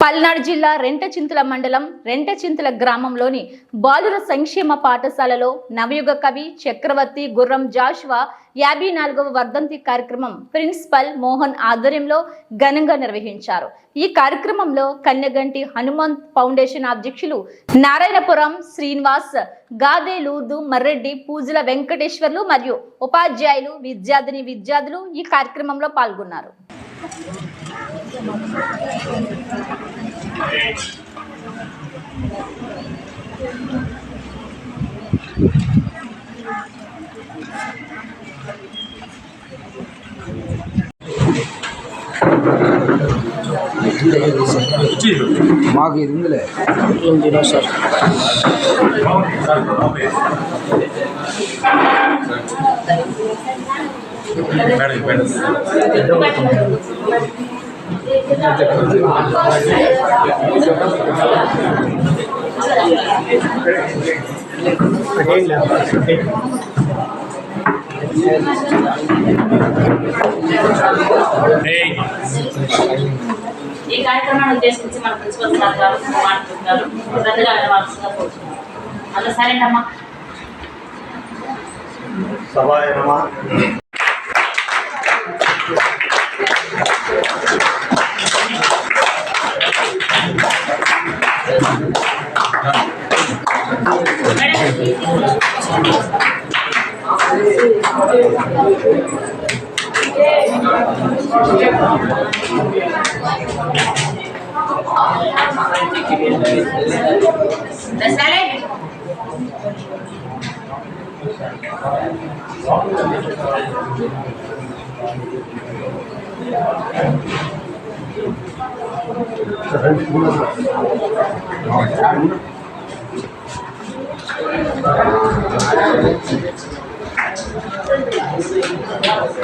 పల్నాడు జిల్లా రెంటచింతల మండలం రెంటచింతల గ్రామంలోని బాలుర సంక్షేమ పాఠశాలలో నవయుగ కవి చక్రవర్తి గుర్రం జాషువా యాభై నాలుగవ వర్ధంతి కార్యక్రమం ప్రిన్సిపల్ మోహన్ ఆధ్వర్యంలో ఘనంగా నిర్వహించారు. ఈ కార్యక్రమంలో కన్యగంటి హనుమంత్ ఫౌండేషన్ అధ్యక్షులు నారాయణపురం శ్రీనివాస్ గాదే లూర్దు మర్రెడ్డి పూజల వెంకటేశ్వర్లు మరియు ఉపాధ్యాయులు విద్యార్థిని విద్యార్థులు ఈ కార్యక్రమంలో పాల్గొన్నారు. మాకు ఇది ఉందిలే ఈ కార్యక్రమాన్ని ఉద్దేశించి మన ప్రిన్సిపల్ సార్ గారు మాట్లాడుతున్నారు. శ్రద్ధగా వినవలసిందిగా కోరుతున్నాను. అలా సరేనమ్మా. సభాయ مسألة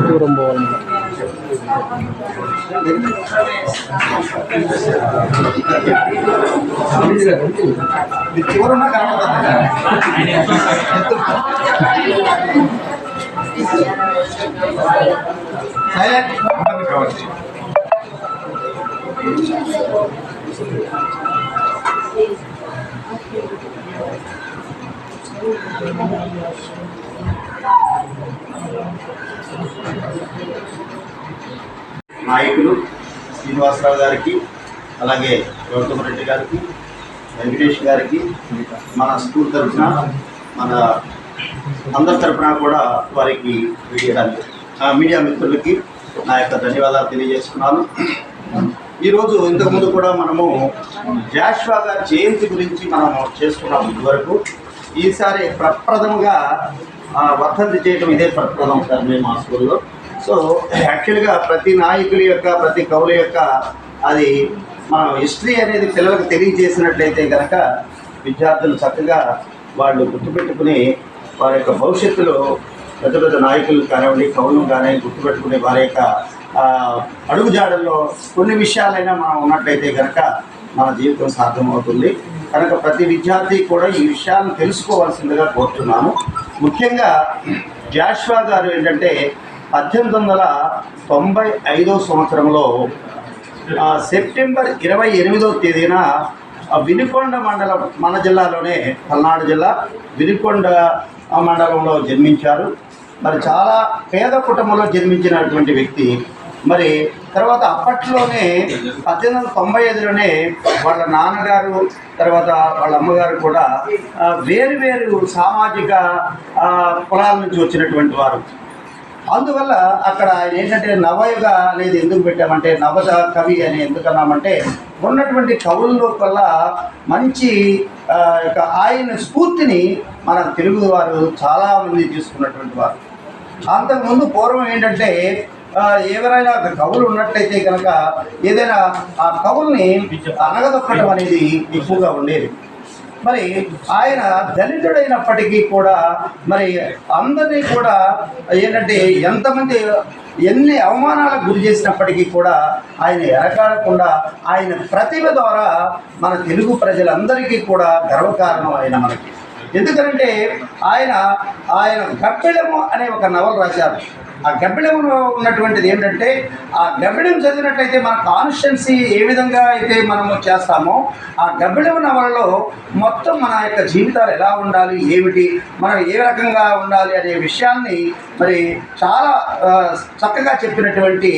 దూరం పోవాలి ఇది చివరున్నా కనపడుతుంది సైలెంట్ ఇబ్బంది కావచ్చు నాయకులు శ్రీనివాసరావు గారికి అలాగే గౌతమ్ రెడ్డి గారికి వెంకటేష్ గారికి మన స్కూల్ తరఫున మన అందరి తరఫున కూడా వారికి మీడియా ఆ, మీడియా మిత్రులకి నా యొక్క ధన్యవాదాలు తెలియజేస్తున్నాను. ఈరోజు ఇంతకుముందు కూడా మనము జాష్వా గారి జయంతి గురించి మనం చేసుకున్నాము ఇదివరకు. ఈసారి ప్రప్రథముగా వర్ధంతి చేయడం ఇదే ప్రప్రథం సార్ మేము మా స్కూల్లో. సో యాక్చువల్గా ప్రతి నాయకుల యొక్క ప్రతి కవుల యొక్క అది మనం హిస్టరీ అనేది పిల్లలకు తెలియజేసినట్లయితే కనుక విద్యార్థులు చక్కగా వాళ్ళు గుర్తుపెట్టుకుని వారి యొక్క భవిష్యత్తులో పెద్ద పెద్ద నాయకులు కానివ్వండి కవులు కానీ గుర్తుపెట్టుకునే వారి యొక్క అడుగుజాడల్లో కొన్ని విషయాలైనా మనం ఉన్నట్లయితే కనుక మన జీవితం సాధ్యమవుతుంది కనుక ప్రతి విద్యార్థి కూడా ఈ విషయాలను తెలుసుకోవాల్సిందిగా కోరుతున్నాను ముఖ్యంగా జాష్వా గారు ఏంటంటే పద్దెనిమిది వందల తొంభై ఐదో సంవత్సరంలో సెప్టెంబర్ ఇరవై ఎనిమిదో తేదీన ఆ, వినుకొండ మండలం మన జిల్లాలోనే పల్నాడు జిల్లా వినుకొండ మండలంలో జన్మించారు. మరి చాలా పేద కుటుంబంలో జన్మించినటువంటి వ్యక్తి. మరి తర్వాత అప్పట్లోనే పద్దెనిమిది వందల తొంభై ఐదులోనే వాళ్ళ నాన్నగారు తర్వాత వాళ్ళ అమ్మగారు కూడా వేరు వేరు సామాజిక కులాల నుంచి వచ్చినటువంటి వారు. అందువల్ల అక్కడ ఆయన ఏంటంటే నవయుగ అనేది ఎందుకు పెట్టామంటే నవ కవి అని ఎందుకన్నామంటే ఉన్నటువంటి కవుల్లో కల్లా మంచి యొక్క ఆయన స్ఫూర్తిని మన తెలుగు వారు చాలామంది తీసుకున్నటువంటి వారు. అంతకుముందు పూర్వం ఏంటంటే ఎవరైనా కవులు ఉన్నట్టయితే కనుక ఏదైనా ఆ కవుల్ని అనగదొక్కడం అనేది ఎక్కువగా ఉండేది. మరి ఆయన దళితుడైనప్పటికీ కూడా మరి అందరినీ కూడా ఏంటంటే ఎంతమంది ఎన్ని అవమానాలకు గురి చేసినప్పటికీ కూడా ఆయన ఎరకాడకుండా ఆయన ప్రతిభ ద్వారా మన తెలుగు ప్రజలందరికీ కూడా గర్వకారణం ఆయన మనకి. ఎందుకంటే ఆయన ఆయన గబ్బిళము అనే ఒక నవల రాశారు. ఆ గబ్బిడంలో ఉన్నటువంటిది ఏంటంటే ఆ గబ్బిడం చదివినట్లయితే మన కాన్స్టిట్యున్సీ ఏ విధంగా అయితే మనము చేస్తామో ఆ గబ్బిడం నవలలో మొత్తం మన యొక్క జీవితాలు ఎలా ఉండాలి ఏమిటి మనం ఏ రకంగా ఉండాలి అనే విషయాన్ని మరి చాలా చక్కగా చెప్పినటువంటి